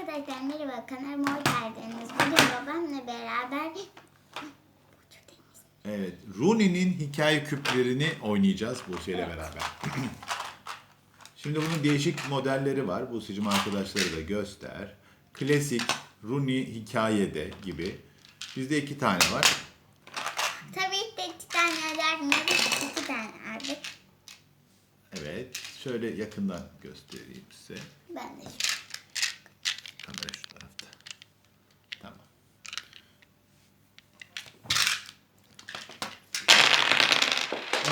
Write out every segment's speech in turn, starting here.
Arkadaşlar merhaba kanalıma hoş geldiniz. Bugün babamla beraber Evet, Rooney'nin hikaye küplerini oynayacağız Buse ile beraber. Şimdi bunun değişik modelleri var. Buse'cim arkadaşları da göster. Klasik, Rooney hikayede gibi. Bizde iki tane var. tabii ki iki tane aldık. iki tane aldık. Evet, şöyle yakından göstereyim size. Ben de Kamera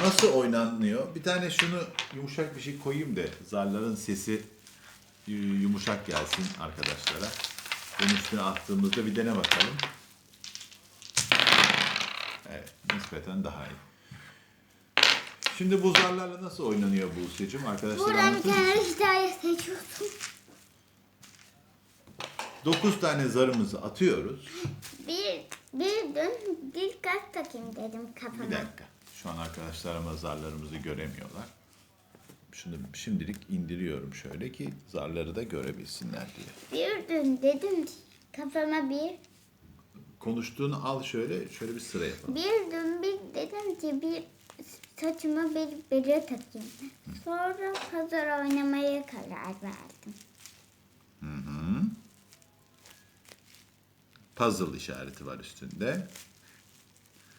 Nasıl oynanıyor? Bir tane şunu yumuşak bir şey koyayım da zarların sesi yu- yumuşak gelsin arkadaşlara. Bunun üstüne attığımızda bir dene bakalım. Evet, nispeten daha iyi. Şimdi bu zarlarla nasıl oynanıyor bu seçim arkadaşlar? Buradan bir tane hikaye seçiyorsun. 9 tane zarımızı atıyoruz. Bir, bir dön bir kalp takayım dedim kafama. Bir dakika. Şu an arkadaşlarımız zarlarımızı göremiyorlar. Şunu şimdilik indiriyorum şöyle ki zarları da görebilsinler diye. Bir dön dedim kafama bir. Konuştuğunu al şöyle, şöyle bir sıra yapalım. Bir dön bir dedim ki bir saçıma bir bere takayım. Sonra pazar oynamaya karar verdim. Puzzle işareti var üstünde.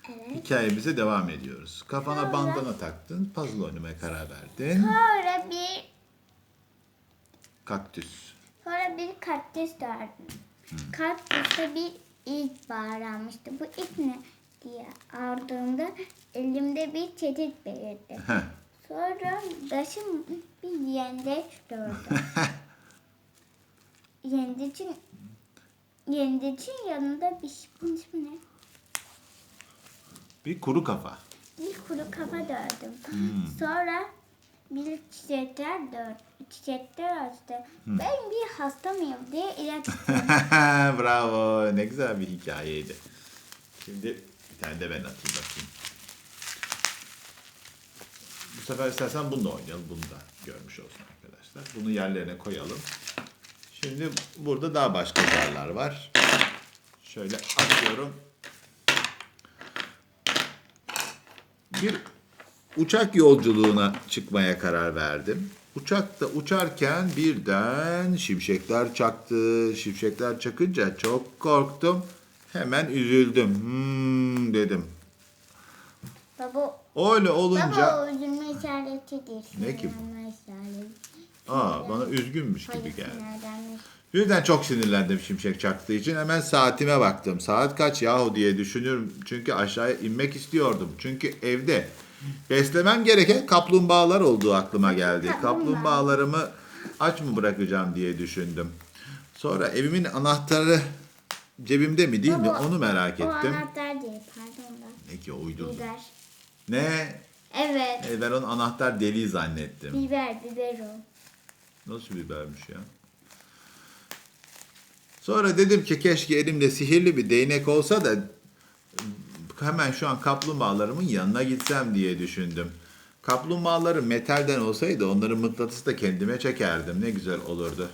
Evet. Hikayemize devam ediyoruz. Kafana Sonra- bandana taktın, puzzle oynamaya karar verdin. Sonra bir Kaktüs. sonra bir kaktüs gördüm. Kaktüste bir ilk bağırmıştı. Bu ilk ne diye aldığımda elimde bir çetit belirdi. Heh. Sonra başım bir yengeç gördüm. Yengecin yengecin yanında bir şey. Ne? Bir kuru kafa. Bir kuru kafa gördüm. Sonra bir çiçekler gördüm. Çiçekler açtı. Ben bir hasta mıyım diye ilaç. Bravo. Ne güzel bir hikayeydi. Şimdi bir tane de ben atayım bakayım. Bu sefer istersen bunu da oynayalım. Bunu da görmüş olsun arkadaşlar. Bunu yerlerine koyalım. Şimdi burada daha başka zarlar var. Şöyle atıyorum. Bir uçak yolculuğuna çıkmaya karar verdim. Uçakta uçarken birden şimşekler çaktı. Şimşekler çakınca çok korktum. Hemen üzüldüm. Hmm dedim. Baba, Öyle olunca baba üzülme işaretidir. Ne ki bu? Aa, bana üzgünmüş gibi geldi. Birden çok sinirlendim şimşek çaktığı için. Hemen saatime baktım. Saat kaç yahu diye düşünüyorum. Çünkü aşağıya inmek istiyordum. Çünkü evde beslemem gereken kaplumbağalar olduğu aklıma geldi. Kaplumbağa. Kaplumbağalarımı aç mı bırakacağım diye düşündüm. Sonra evimin anahtarı cebimde mi değil mi Baba, onu merak O ettim. anahtar değil pardon da. Ne ki uydurdum. Biber. Ne? Evet. E, ben onun anahtar deliği zannettim. Biber, biber o. Nasıl bibermiş ya? Sonra dedim ki keşke elimde sihirli bir değnek olsa da hemen şu an kaplumbağalarımın yanına gitsem diye düşündüm. Kaplumbağaları metalden olsaydı onları mıknatısla kendime çekerdim. Ne güzel olurdu.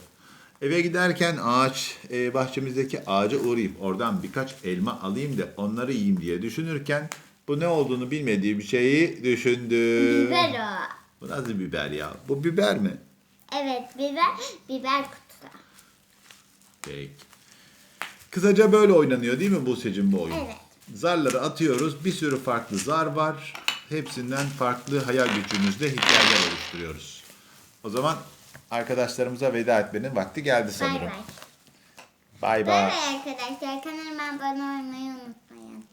Eve giderken ağaç, e, bahçemizdeki ağaca uğrayıp oradan birkaç elma alayım da onları yiyeyim diye düşünürken bu ne olduğunu bilmediği bir şeyi düşündüm. Biber o. Bu nasıl biber ya? Bu biber mi? Evet biber, biber kutusu. Peki. Kısaca böyle oynanıyor değil mi Buse'cim bu oyun? Evet. Zarları atıyoruz. Bir sürü farklı zar var. Hepsinden farklı hayal gücümüzle hikayeler oluşturuyoruz. O zaman arkadaşlarımıza veda etmenin vakti geldi sanırım. Bay Bay bay. bay arkadaşlar. Kanalıma abone olmayı unutmayın.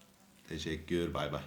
Teşekkür. Bay bay.